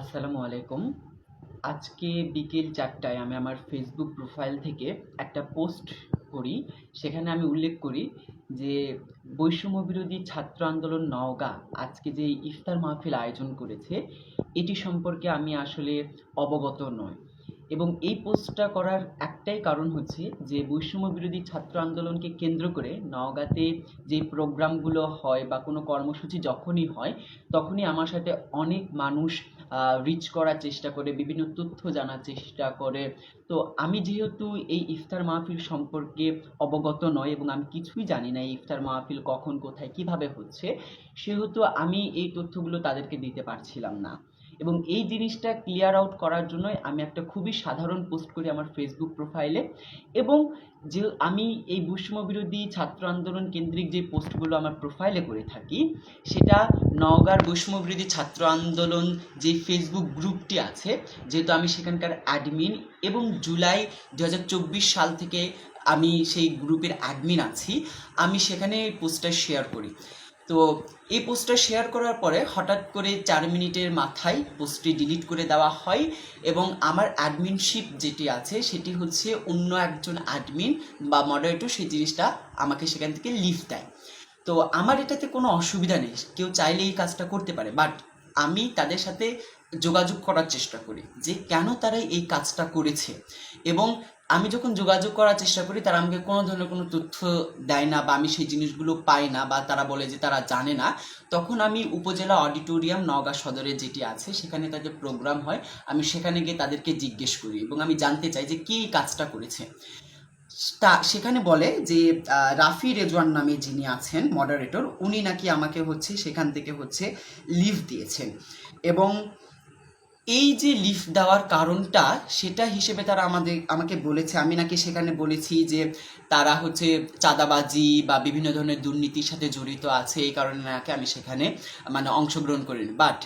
আসসালামু আলাইকুম। আজকে বিকেল চারটায় আমি আমার ফেসবুক প্রোফাইল থেকে একটা পোস্ট করি। সেখানে আমি উল্লেখ করি যে, বৈষম্য বিরোধী ছাত্র আন্দোলন নওগাঁ আজকে যে ইফতার মাহফিল আয়োজন করেছে, এটি সম্পর্কে আমি আসলে অবগত নয় এবং এই পোস্টটা করার একটাই কারণ হচ্ছে যে বৈষম্য বিরোধী ছাত্র আন্দোলনকে কেন্দ্র করে নওগাঁতে যে প্রোগ্রামগুলো হয় বা কোনো কর্মসূচি যখনই হয়, তখনই আমার সাথে অনেক মানুষ রিচ করার চেষ্টা করে, বিভিন্ন তথ্য জানার চেষ্টা করে। তো আমি যেহেতু এই ইফতার মাহফিল সম্পর্কে অবগত নয় এবং আমি কিছুই জানি না এই ইফতার মাহফিল কখন, কোথায়, কীভাবে হচ্ছে, সেহেতু আমি এই তথ্যগুলো তাদেরকে দিতে পারছিলাম না। এবং এই জিনিসটা ক্লিয়ার আউট করার জন্যই আমি একটা খুবই সাধারণ পোস্ট করি আমার ফেসবুক প্রোফাইলে এবং যে আমি এই বৈষম্য বিরোধী ছাত্র আন্দোলন কেন্দ্রিক যে পোস্টগুলো আমার প্রোফাইলে করে থাকি, সেটা নওগাঁর বৈষম্য বিরোধী ছাত্র আন্দোলন যে ফেসবুক গ্রুপটি আছে, যেহেতু আমি সেখানকার অ্যাডমিন এবং জুলাই দু হাজার চব্বিশ সাল থেকে আমি সেই গ্রুপের অ্যাডমিন আছি, আমি সেখানে পোস্টটা শেয়ার করি। তো এই পোস্টটা শেয়ার করার পরে হঠাৎ করে চার মিনিটের মাথায় পোস্টটি ডিলিট করে দেওয়া হয় এবং আমার অ্যাডমিনশিপ যেটি আছে সেটি হচ্ছে অন্য একজন অ্যাডমিন বা মডারেটর সেই জিনিসটা আমাকে সেখান থেকে লিভ দেয়। তো আমার এটাতে কোনো অসুবিধা নেই, কেউ চাইলে এই কাজটা করতে পারে বাট আমি তাদের সাথে যোগাযোগ করার চেষ্টা করি যে কেন তারা এই কাজটা করেছে। এবং আমি যখন যোগাযোগ করার চেষ্টা করি, তারা আমাকে কোনো ধরনের কোনো তথ্য দেয় না বা আমি সেই জিনিসগুলো পাই না বা তারা বলে যে তারা জানে না, তখন আমি উপজেলা অডিটোরিয়াম নওগাঁ সদরে যেটি আছে, সেখানে তাদের প্রোগ্রাম হয়। আমি সেখানে গিয়ে তাদেরকে জিজ্ঞেস করি এবং আমি জানতে চাই যে কে কাজটা করেছে। তা সেখানে বলে যে রাফি রেজওয়ান নামে যিনি আছেন মডারেটর উনি নাকি আমাকে হচ্ছে সেখান থেকে হচ্ছে লিভ দিয়েছেন। এবং এই যে লিফ দেওয়ার কারণটা, সেটা হিসেবে তারা আমাদের, আমাকে বলেছে। আমি নাকি সেখানে বলেছি যে তারা হচ্ছে চাঁদাবাজি বা বিভিন্ন ধরনের দুর্নীতির সাথে জড়িত আছে, এই কারণে নাকি আমি সেখানে মানে অংশগ্রহণ করিনি। বাট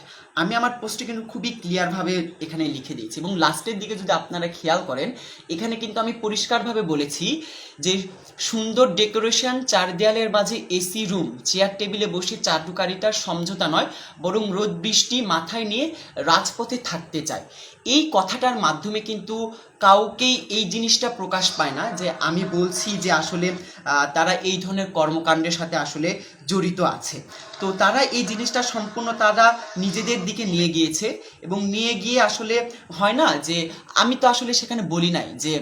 আমি আমার পোস্টে কিন্তু খুবই ক্লিয়ারভাবে এখানে লিখে দিয়েছি এবং লাস্টের দিকে যদি আপনারা খেয়াল করেন, এখানে কিন্তু আমি পরিষ্কারভাবে বলেছি যে সুন্দর ডেকোরেশন চার দেয়ালের মাঝে এসি রুম চেয়ার টেবিলে বসে চাটুকারিতার সমঝোতা নয়, বরং রোদ বৃষ্টি মাথায় নিয়ে রাজপথে থাকতে চায়। এই কথাটার মাধ্যমে কিন্তু কাউকেই এই জিনিসটা প্রকাশ পায় না যে আমি বলছি যে আসলে তারা এই ধরনের কর্মকাণ্ডের সাথে আসলে জড়িত আছে। তো তারা এই জিনিসটা সম্পূর্ণ তারা নিজেদের দিকে নিয়ে গিয়েছে এবং নিয়ে গিয়ে আসলে হয় না যে, আমি তো আসলে সেখানে বলি নাই যে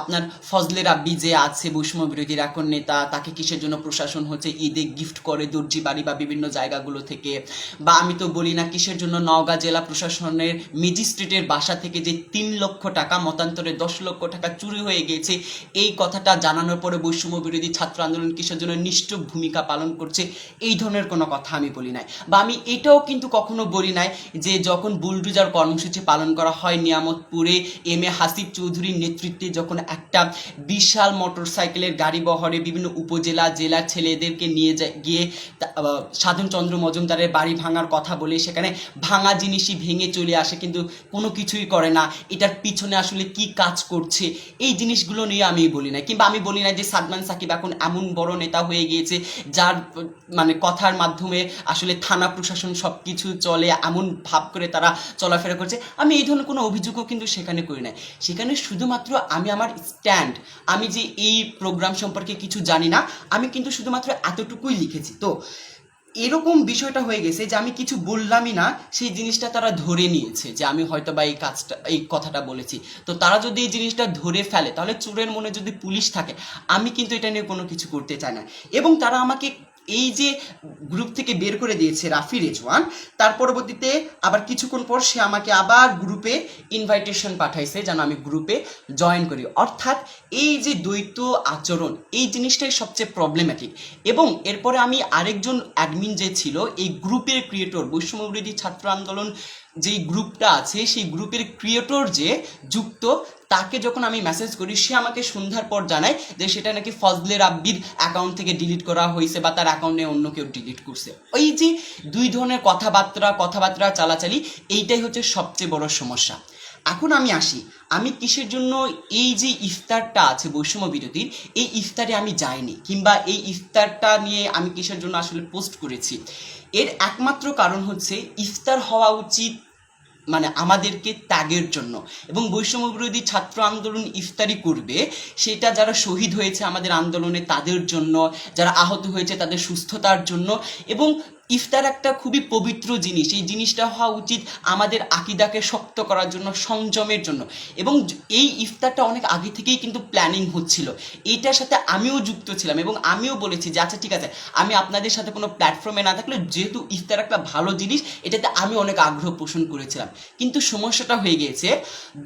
আপনার ফজলে রাব্বি যে আছে, বৈষম্য বিরোধীর এখন নেতা, তাকে কিসের জন্য প্রশাসন হচ্ছে, ঈদে গিফট করে দর্জি বাড়ি বা বিভিন্ন জায়গাগুলো থেকে? বা আমি তো বলি না কিসের জন্য নওগাঁ জেলা প্রশাসনের ম্যাজিস্ট্রেটের বাসা থেকে যে তিন লক্ষ টাকা মতান্তরে দশ লক্ষ টাকা চুরি হয়ে গিয়েছে এই কথাটা জানানোর পরে বৈষম্য বিরোধী ছাত্র আন্দোলন কিসের জন্য নিষ্ঠুপ ভূমিকা পালন করছে এই ধরনের কোনো কথা আমি বলি নাই। বা আমি এটাও কিন্তু কখনো বলি নাই যে যখন বুলডুজার কর্মসূচি পালন করা হয় নিয়ামতপুরে এম এ হাসিব চৌধুরীর নেতৃত্বে যখন একটা বিশাল মোটরসাইকেলের গাড়ি বহরে বিভিন্ন উপজেলা জেলার ছেলেদেরকে নিয়ে গিয়ে আহ, সাধনচন্দ্র মজুমদারের বাড়ি ভাঙার কথা বলে সেখানে ভাঙা জিনিসই ভেঙে চলে আসে কিন্তু কোনো কিছুই করে না। এটার পিছনে আসলে কি কাজ করছে? এই জিনিসগুলো নিয়ে আমি বলি না কিংবা আমি বলি না যে সাদমান সাকিব এখন এমন বড় নেতা হয়ে গিয়েছে, যার মানে কথার মাধ্যমে আসলে থানা প্রশাসন সব কিছু চলে, এমন ভাব করে তারা চলাফেরা করছে। আমি এই ধরনের কোনো অভিযোগও কিন্তু সেখানে করি না সেখানে শুধুমাত্র আমি আমার স্ট্যান্ড আমি যে এই প্রোগ্রাম সম্পর্কে কিছু জানি না, আমি কিন্তু শুধুমাত্র এতটুকুই লিখেছি। তো এরকম বিষয়টা হয়ে গেছে যে আমি কিছু বললামই না, সেই জিনিসটা তারা ধরে নিয়েছে যে আমি হয়তো বা এই কাজটা, এই কথাটা বলেছি। তো তারা যদি এই জিনিসটা ধরে ফেলে, তাহলে চোরের মনে যদি পুলিশ থাকে, আমি কিন্তু এটা নিয়ে কোনো কিছু করতে চাই না। এবং তারা আমাকে এই যে গ্রুপ থেকে বের করে দিয়েছে রাফি, রেজওয়ান, তার পরবর্তীতে আবার কিছুক্ষণ পর সে আমাকে আবার গ্রুপে ইনভাইটেশন পাঠাইছে যেন আমি গ্রুপে জয়েন করি। অর্থাৎ এই যে দ্বৈত আচরণ, এই জিনিসটাই সবচেয়ে প্রবলেম্যাটিক এবং এরপরে আমি আরেকজন অ্যাডমিন যে ছিল, এই গ্রুপের ক্রিয়েটর বৈষম্য বিরোধী ছাত্র আন্দোলন যেই গ্রুপটা আছে, সেই গ্রুপের ক্রিয়েটর যে যুক্ত তাকে যখন আমি মেসেজ করি, সে আমাকে সন্ধ্যার পর জানায় যে সেটা নাকি ফজলে রাব্বির অ্যাকাউন্ট থেকে ডিলিট করা হয়েছে বা তার অ্যাকাউন্টে অন্য কেউ ডিলিট করছে। ওই যে দুই ধরনের কথাবার্তা কথাবার্তা চালাচালি, এইটাই হচ্ছে সবচেয়ে বড় সমস্যা। এখন আমি আসি, আমি কিসের জন্য এই যে ইফতারটা আছে বৈষম্য বিরোধীর এই ইফতারে আমি যাইনি, কিংবা এই ইফতারটা নিয়ে আমি কিসের জন্য আসলে পোস্ট করেছি। এর একমাত্র কারণ হচ্ছে ইফতার হওয়া উচিত মানে আমাদেরকে ত্যাগের জন্য। এবং বৈষম্য বিরোধী ছাত্র আন্দোলন ইফতারি করবে, সেটা যারা শহীদ হয়েছে আমাদের আন্দোলনে তাদের জন্য, যারা আহত হয়েছে তাদের সুস্থতার জন্য এবং ইফতার একটা খুবই পবিত্র জিনিস। এই জিনিসটা হওয়া উচিত আমাদের আকিদাকে শক্ত করার জন্য, সংযমের জন্য। এবং এই ইফতারটা অনেক আগে থেকেই কিন্তু প্ল্যানিং হচ্ছিল। এইটার সাথে আমিও যুক্ত ছিলাম এবং আমিও বলেছি যে আচ্ছা ঠিক আছে, আমি আপনাদের সাথে কোনো প্ল্যাটফর্মে না থাকলে যেহেতু ইফতার একটা ভালো জিনিস, এটাতে আমি অনেক আগ্রহ পোষণ করেছিলাম। কিন্তু সমস্যাটা হয়ে গিয়েছে,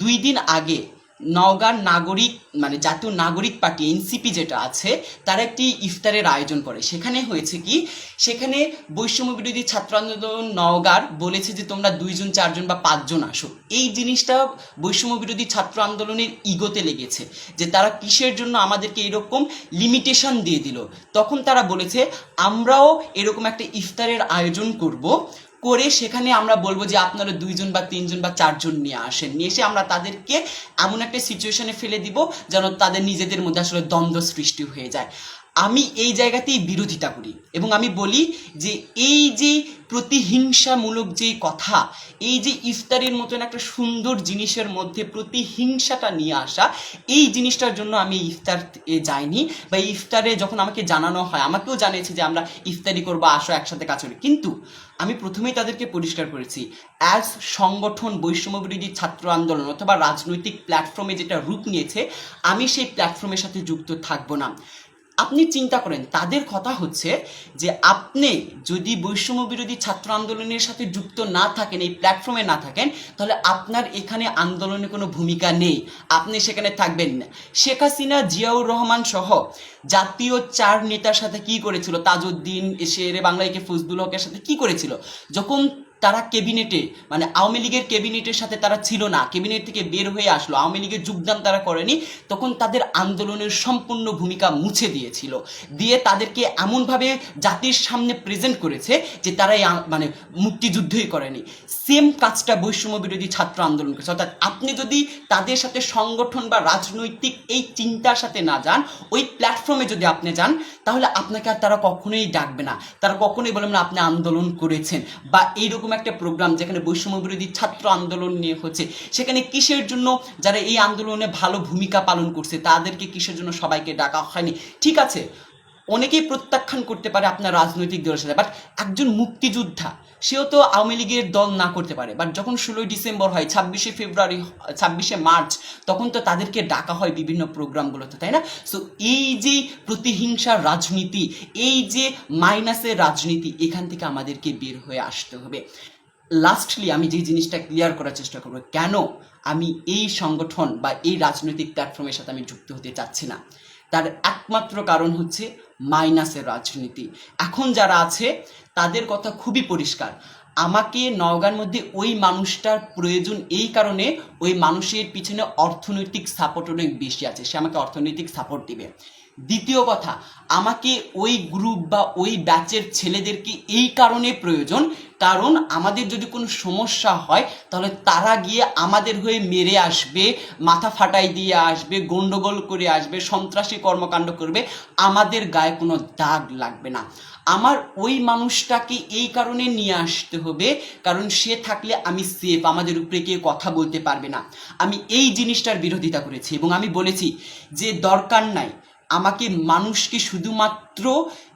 দুই দিন আগে নওগাঁ নাগরিক মানে জাতীয় নাগরিক পার্টি, এনসিপি যেটা আছে, তারা একটি ইফতারের আয়োজন করে। সেখানে হয়েছে কি, সেখানে বৈষম্য বিরোধী ছাত্র আন্দোলন নওগাঁর বলেছে যে, তোমরা দুইজন, চারজন বা পাঁচজন আসো। এই জিনিসটা বৈষম্য বিরোধী ছাত্র আন্দোলনের ইগোতে লেগেছে, যে তারা কিসের জন্য আমাদেরকে এরকম লিমিটেশন দিয়ে দিল। তখন তারা বলেছে, আমরাও এরকম একটা ইফতারের আয়োজন করব করে সেখানে আমরা বলব যে আপনারা দুইজন বা তিনজন বা চারজন নিয়ে আসেন। নিয়ে এসে আমরা তাদেরকে এমন একটা সিচুয়েশনে ফেলে দিব যেন তাদের নিজেদের মধ্যে আসলে দ্বন্দ্ব সৃষ্টি হয়ে যায়। আমি এই জায়গাতেই বিরোধিতা করি এবং আমি বলি যে এই যে প্রতিহিংসামূলক যে কথা, এই যে ইফতারের মতন একটা সুন্দর জিনিসের মধ্যে প্রতিহিংসাটা নিয়ে আসা, এই জিনিসটার জন্য আমি ইফতার এ যাইনি বা ইফতারে যখন আমাকে জানানো হয়, আমাকেও জানিয়েছে যে আমরা ইফতারি করব, আসো, একসাথে কাজ করি। কিন্তু আমি প্রথমেই তাদেরকে পরিষ্কার করেছি অ্যাজ সংগঠন বৈষম্য বিরোধী ছাত্র আন্দোলন অথবা রাজনৈতিক প্ল্যাটফর্মে যেটা রূপ নিয়েছে, আমি সেই প্ল্যাটফর্মের সাথে যুক্ত থাকব না। আপনি চিন্তা করেন, তাদের কথা হচ্ছে যে আপনি যদি বৈষম্য বিরোধী ছাত্র আন্দোলনের সাথে যুক্ত না থাকেন, এই প্ল্যাটফর্মে না থাকেন, তাহলে আপনার এখানে আন্দোলনে কোনো ভূমিকা নেই। আপনি সেখানে থাকবেন না। শেখ হাসিনা, জিয়াউর রহমান সহ জাতীয় চার নেতার সাথে কি করেছিল? তাজউদ্দিন শেরে বাংলাইকে ফজলুল হকের সাথে কি করেছিল? যখন তারা ক্যাবিনেটে মানে আওয়ামী লীগের ক্যাবিনেটের সাথে তারা ছিল না। ক্যাবিনেট থেকে বের হয়ে আসলো। আওয়ামী লীগের যোগদান তারা করেনি। তখন তাদের আন্দোলনের সম্পূর্ণ ভূমিকা মুছে দিয়েছিল। দিয়ে তাদেরকে এমনভাবে জাতির সামনে প্রেজেন্ট করেছে যে তারা মানে মুক্তিযুদ্ধই করেনি। সেম কাজটা বৈষম্য বিরোধী ছাত্র আন্দোলন করেছে। অর্থাৎ আপনি যদি তাদের সাথে সংগঠন বা রাজনৈতিক এই চিন্তার সাথে না যান, ওই প্ল্যাটফর্মে যদি আপনি যান, তাহলে আপনাকে আর তারা কখনোই ডাকবে না। তারা কখনোই বলবে না, আপনি আন্দোলন করেছেন। বা এইরকম একটা প্রোগ্রাম যেখানে বৈষম্য বিরোধী ছাত্র আন্দোলন নিয়ে হচ্ছে। সেখানে কিসের জন্য যারা এই আন্দোলনে ভালো ভূমিকা পালন করছে, তাদেরকে কিসের জন্য সবাইকে ডাকা হয়নি? ঠিক আছে অনেকেই প্রত্যাখ্যান করতে পারে আপনার রাজনৈতিক দলের সাথে বাট একজন মুক্তিযোদ্ধা, সেও তো আওয়ামী লীগের দল না করতে পারে। বাট যখন ষোলোই ডিসেম্বর হয়, ছাব্বিশে ফেব্রুয়ারি, ছাব্বিশে মার্চ, তখন তো তাদেরকে ডাকা হয় বিভিন্ন প্রোগ্রামগুলোতে, তাই না? সো এই যে প্রতিহিংসার রাজনীতি, এই যে মাইনাসের রাজনীতি, এখান থেকে আমাদেরকে বের হয়ে আসতে হবে। লাস্টলি আমি যে জিনিসটা ক্লিয়ার করার চেষ্টা করব, কেন আমি এই সংগঠন বা এই রাজনৈতিক প্ল্যাটফর্মের সাথে আমি যুক্ত হতে চাচ্ছি না? তার একমাত্র কারণ হচ্ছে মাইনাসের রাজনীতি। এখন যারা আছে, তাদের কথা খুবই পরিষ্কার। আমাকে নওগাঁর মধ্যে ওই মানুষটার প্রয়োজন এই কারণে ওই মানুষের পিছনে অর্থনৈতিক সাপোর্ট অনেক বেশি আছে। সে আমাকে অর্থনৈতিক সাপোর্ট দিবে। দ্বিতীয় কথা, আমাকে ওই গ্রুপ বা ওই ব্যাচের ছেলেদেরকে এই কারণে প্রয়োজন, কারণ আমাদের যদি কোনো সমস্যা হয়, তাহলে তারা গিয়ে আমাদের হয়ে মেরে আসবে, মাথা ফাটাই দিয়ে আসবে, গন্ডগোল করে আসবে, সন্ত্রাসী কর্মকাণ্ড করবে, আমাদের গায়ে কোনো দাগ লাগবে না। আমার ওই মানুষটাকে এই কারণে নিয়ে আসতে হবে, কারণ সে থাকলে আমি সেফ আমাদের উপরে কেউ কথা বলতে পারবে না। আমি এই জিনিসটার বিরোধিতা করেছি এবং আমি বলেছি যে দরকার নাই আমাকে মানুষকে শুধুমাত্র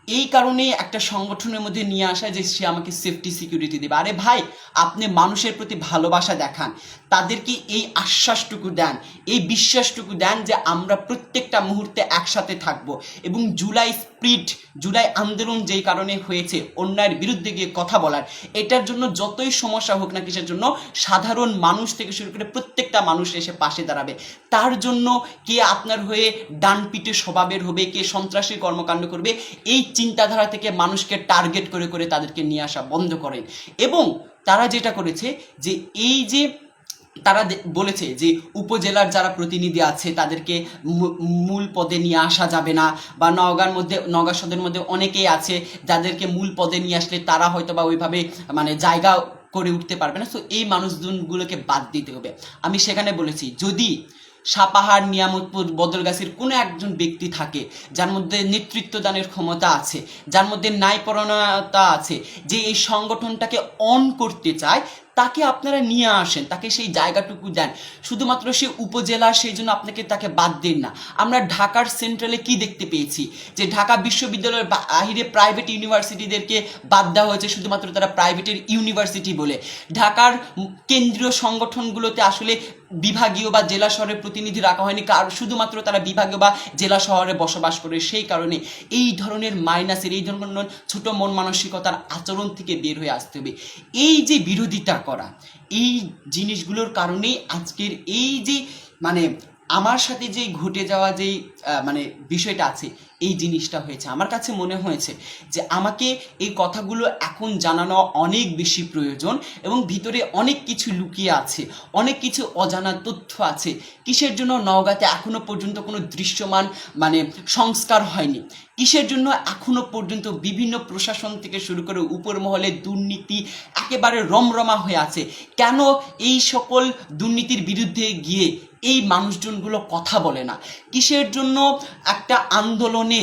এই কারণে একটা সংগঠনের মধ্যে নিয়ে আসা যে সে আমাকে সেফটি সিকিউরিটি দেবে। আরে ভাই, আপনি মানুষের প্রতি ভালোবাসা দেখান, তাদেরকে এই আশ্বাসটুকু দেন, এই বিশ্বাসটুকু দেন যে আমরা প্রত্যেকটা মুহূর্তে একসাথে থাকব। এবং জুলাই স্প্রিট, জুলাই আন্দোলন যেই কারণে হয়েছে, অন্যায়ের বিরুদ্ধে গিয়ে কথা বলার, এটার জন্য যতই সমস্যা হোক না কিসের জন্য, সাধারণ মানুষ থেকে শুরু করে প্রত্যেকটা মানুষ এসে পাশে দাঁড়াবে। তার জন্য কে আপনার হয়ে ডান পিটে স্বভাবের হবে, কে সন্ত্রাসী কর্মকাণ্ড করবে, এই চিন্তাধারা থেকে মানুষকে টার্গেট করে করে তাদেরকে নিয়ে আসা বন্ধ করেন এবং তারা যেটা করেছে যে, এই যে তারা বলেছে যে, উপজেলার যারা প্রতিনিধি আছে, তাদেরকে মূল পদে নিয়ে আসা যাবে না। বা নওগাঁর মধ্যে, নওগাঁ সদের মধ্যে অনেকেই আছে, যাদেরকে মূল পদে নিয়ে আসলে তারা হয়তো বা ওইভাবে মানে জায়গা করে উঠতে পারবে না। সো এই মানুষজনগুলোকে বাদ দিতে হবে। আমি সেখানে বলেছি, যদি সাপাহার, নিয়ামতপুর, বদলগাছির কোনো একজন ব্যক্তি থাকে যার মধ্যে নেতৃত্ব দানের ক্ষমতা আছে, যার মধ্যে ন্যায়পরণতা আছে, যে এই সংগঠনটাকে অন করতে চায়, তাকে আপনারা নিয়ে আসেন, তাকে সেই জায়গাটুকু দেন। শুধুমাত্র সে উপজেলা, সেই জন্য আপনাকে তাকে বাদ দেন না। আমরা ঢাকার সেন্ট্রালে কি দেখতে পেয়েছি? যে ঢাকা বিশ্ববিদ্যালয়ের বাহিরে প্রাইভেট ইউনিভার্সিটিদেরকে বাদ দেওয়া হয়েছে, শুধুমাত্র তারা প্রাইভেটের ইউনিভার্সিটি বলে। ঢাকার কেন্দ্রীয় সংগঠনগুলোতে আসলে বিভাগীয় বা জেলা শহরের প্রতিনিধি রাখা হয়নি। কার, শুধুমাত্র তারা বিভাগীয় বা জেলা শহরে বসবাস করে। সেই কারণে এই ধরনের মাইনাসের, এই ধরনের ছোট মন মানসিকতার আচরণ থেকে বের হয়ে আসতে হবে। এই যে বিরোধিতা করা, এই জিনিসগুলোর কারণেই আজকের এই যে মানে আমার সাথে যেই ঘটে যাওয়া যেই মানে বিষয়টা আছে, এই জিনিসটা হয়েছে। আমার কাছে মনে হয়েছে যে আমাকে এই কথাগুলো এখন জানানো অনেক বেশি প্রয়োজন এবং ভিতরে অনেক কিছু লুকিয়ে আছে, অনেক কিছু অজানা তথ্য আছে। কিসের জন্য নওগাঁতে এখনও পর্যন্ত কোনো দৃশ্যমান মানে সংস্কার হয়নি? কিসের জন্য এখনও পর্যন্ত বিভিন্ন প্রশাসন থেকে শুরু করে উপর মহলে দুর্নীতি একেবারে রমরমা হয়ে আছে? কেন এই সকল দুর্নীতির বিরুদ্ধে গিয়ে এই মানুষজনগুলো কথা বলে না। কিসের জন্য? একটা আন্দোলনে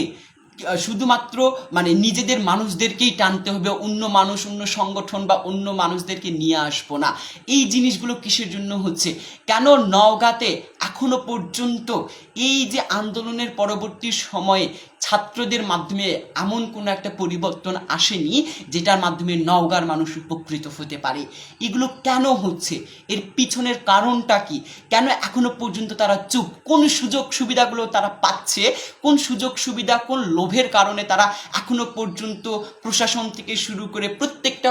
শুধুমাত্র মানে নিজেদের মানুষদেরকেই টানতে হবে, অন্য মানুষ, অন্য সংগঠন বা অন্য মানুষদেরকে নিয়ে আসব না। এই জিনিসগুলো কিসের জন্য হচ্ছে? কেন নওগাঁতে এখনও পর্যন্ত এই যে আন্দোলনের পরবর্তী সময়ে ছাত্রদের মাধ্যমে এমন কোনো একটা পরিবর্তন আসেনি, যেটার মাধ্যমে নওগাঁর মানুষ উপকৃত হতে পারে? এগুলো কেন হচ্ছে? এর পিছনের কারণটা কি? কেন এখনও পর্যন্ত তারা চুপ? কোন সুযোগ সুবিধাগুলো তারা পাচ্ছে? কোন সুযোগ সুবিধা, কোন লোভের কারণে তারা এখনও পর্যন্ত প্রশাসন থেকে শুরু করে প্রত্যেকটা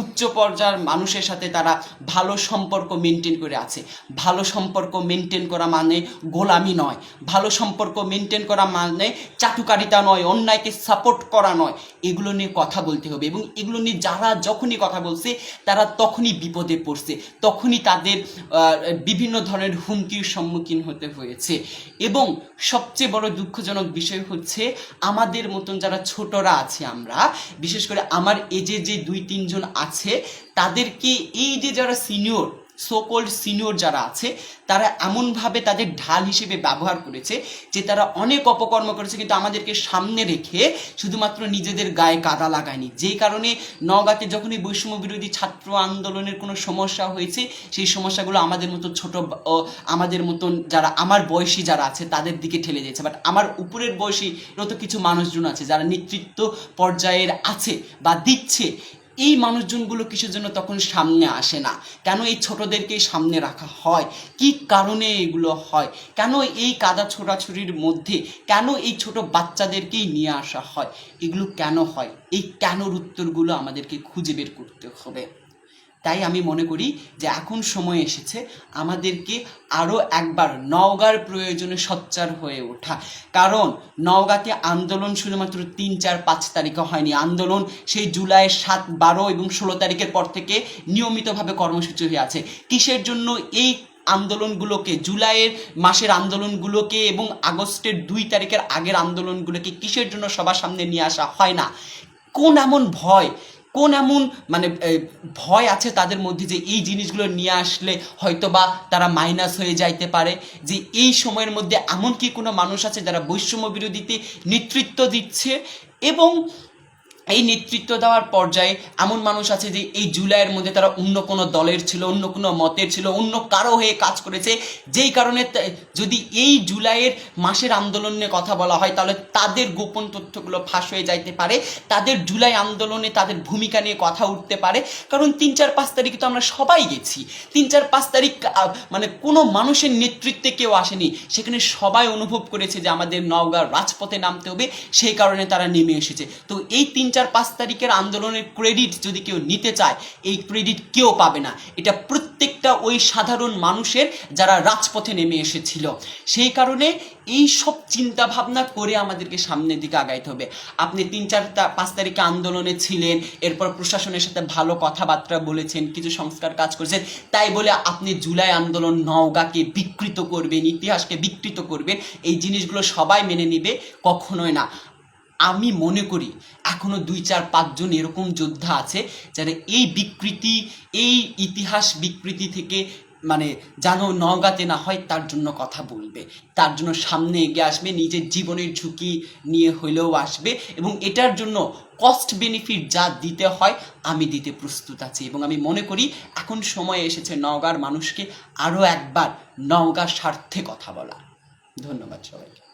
উচ্চ পর্যায়ের মানুষের সাথে তারা ভালো সম্পর্ক মেনটেন করে আছে। ভালো সম্পর্ক মেনটেন করা মানে গোলামি নয়। ভালো সম্পর্ক মেনটেন করা মানে চাটুকারিতা নয়, অন্যায়কে সাপোর্ট করা নয়। এগুলো নিয়ে কথা বলতে হবে এবং এগুলো নিয়ে যারা যখনই কথা বলছে, তারা তখনই বিপদে পড়ছে। তখনই তাদের বিভিন্ন ধরনের হুমকির সম্মুখীন হতে হয়েছে। এবং সবচেয়ে বড় দুঃখজনক বিষয় হচ্ছে আমাদের মতন যারা ছোটরা আছে আমরা, বিশেষ করে আমার এজে যে দুই তিনজন আছে, তাদেরকে এই যে যারা সিনিয়র সোকল্ড সিনিয়র যারা আছে, তারা এমনভাবে তাদের ঢাল হিসেবে ব্যবহার করেছে যে তারা অনেক অপকর্ম করেছে, কিন্তু আমাদেরকে সামনে রেখে শুধুমাত্র নিজেদের গায়ে কাদা লাগায়নি। যেই কারণে নওগাঁতে যখনই বৈষম্য বিরোধী ছাত্র আন্দোলনের কোনো সমস্যা হয়েছে, সেই সমস্যাগুলো আমাদের মতো ছোট আমাদের মতন যারা, আমার বয়সী যারা আছে, তাদের দিকে ঠেলে দিয়েছে। বাট আমার উপরের বয়সী তো কিছু মানুষজন আছে, যারা নেতৃত্ব পর্যায়ের আছে বা দিচ্ছে। এই মানুষজনগুলো কিসের জন্য তখন সামনে আসে না? কেন এই ছোটদেরকেই সামনে রাখা হয়? কি কারণে এগুলো হয়? কেন এই কাদা ছোড়াছুরির মধ্যে কেন এই ছোট বাচ্চাদেরকেই নিয়ে আসা হয়? এগুলো কেন হয়? এই কেনর উত্তরগুলো আমাদেরকে খুঁজে বের করতে হবে। তাই আমি মনে করি যে এখন সময় এসেছে আমাদেরকে আরও একবার নওগাঁর প্রয়োজনে সচ্চার হয়ে ওঠা। কারণ নওগাঁতে আন্দোলন শুধুমাত্র তিন, চার, পাঁচ তারিখে হয়নি। আন্দোলন সেই জুলাইয়ের সাত, বারো এবং ষোলো তারিখের পর থেকে নিয়মিতভাবে কর্মসূচি হয়ে আছে। কিসের জন্য এই আন্দোলনগুলোকে, জুলাইয়ের মাসের আন্দোলনগুলোকে এবং আগস্টের দুই তারিখের আগের আন্দোলনগুলোকে কিসের জন্য সবার সামনে নিয়ে আসা হয় না? কোন এমন ভয় কোন এমন মানে ভয় আছে তাদের মধ্যে যে এই জিনিসগুলো নিয়ে আসলে হয়তো বা তারা মাইনাস হয়ে যাইতে পারে? যে এই সময়ের মধ্যে এমন কি কোনো মানুষ আছে যারা বৈষম্য বিরোধীতে নেতৃত্ব দিচ্ছে? এবং এই নেতৃত্ব দেওয়ার পর্যায়ে এমন মানুষ আছে যে এই জুলাইয়ের মধ্যে তারা অন্য কোনো দলের ছিল, অন্য কোনো মতের ছিল, অন্য কারও হয়ে কাজ করেছে। যেই কারণে যদি এই জুলাইয়ের মাসের আন্দোলন কথা বলা হয়, তাহলে তাদের গোপন তথ্যগুলো ফাঁস হয়ে যাইতে পারে। তাদের জুলাই আন্দোলনে তাদের ভূমিকা নিয়ে কথা উঠতে পারে। কারণ তিন চার পাঁচ তারিখে তো আমরা সবাই গেছি। তিন চার পাঁচ তারিখ মানে কোনো মানুষের নেতৃত্বে কেউ আসেনি। সেখানে সবাই অনুভব করেছে যে আমাদের নওগাঁ রাজপথে নামতে হবে। সেই কারণে তারা নেমে এসেছে। তো এই তিন চার পাঁচ তারিখের আন্দোলনের ক্রেডিট যদি কেউ নিতে চায়, এই ক্রেডিট কেউ পাবে না। এটা প্রত্যেকটা ওই সাধারণ মানুষের যারা রাজপথে নেমে এসেছিল। সেই কারণে এই সব চিন্তা ভাবনা করে আমাদেরকে সামনের দিকে আগাইতে হবে। আপনি তিন চার পাঁচ তারিখে আন্দোলনে ছিলেন, এরপর প্রশাসনের সাথে ভালো কথাবার্তা বলেছেন, কিছু সংস্কার কাজ করেছেন, তাই বলে আপনি জুলাই আন্দোলন নওগাঁকে বিকৃত করবেন, ইতিহাসকে বিকৃত করবেন, এই জিনিসগুলো সবাই মেনে নিবে, কখনোই না। আমি মনে করি এখনও দুই, চার পাঁচজন এরকম যোদ্ধা আছে যারা এই বিকৃতি, এই ইতিহাস বিকৃতি থেকে মানে যেন নওগাঁতে না হয় তার জন্য কথা বলবে। তার জন্য সামনে এগিয়ে আসবে, নিজের জীবনের ঝুঁকি নিয়ে হলেও আসবে এবং এটার জন্য কস্ট বেনিফিট যা দিতে হয় আমি দিতে প্রস্তুত আছি এবং আমি মনে করি এখন সময় এসেছে নওগাঁর মানুষকে আরও একবার নওগাঁর স্বার্থে কথা বলা ধন্যবাদ সবাইকে।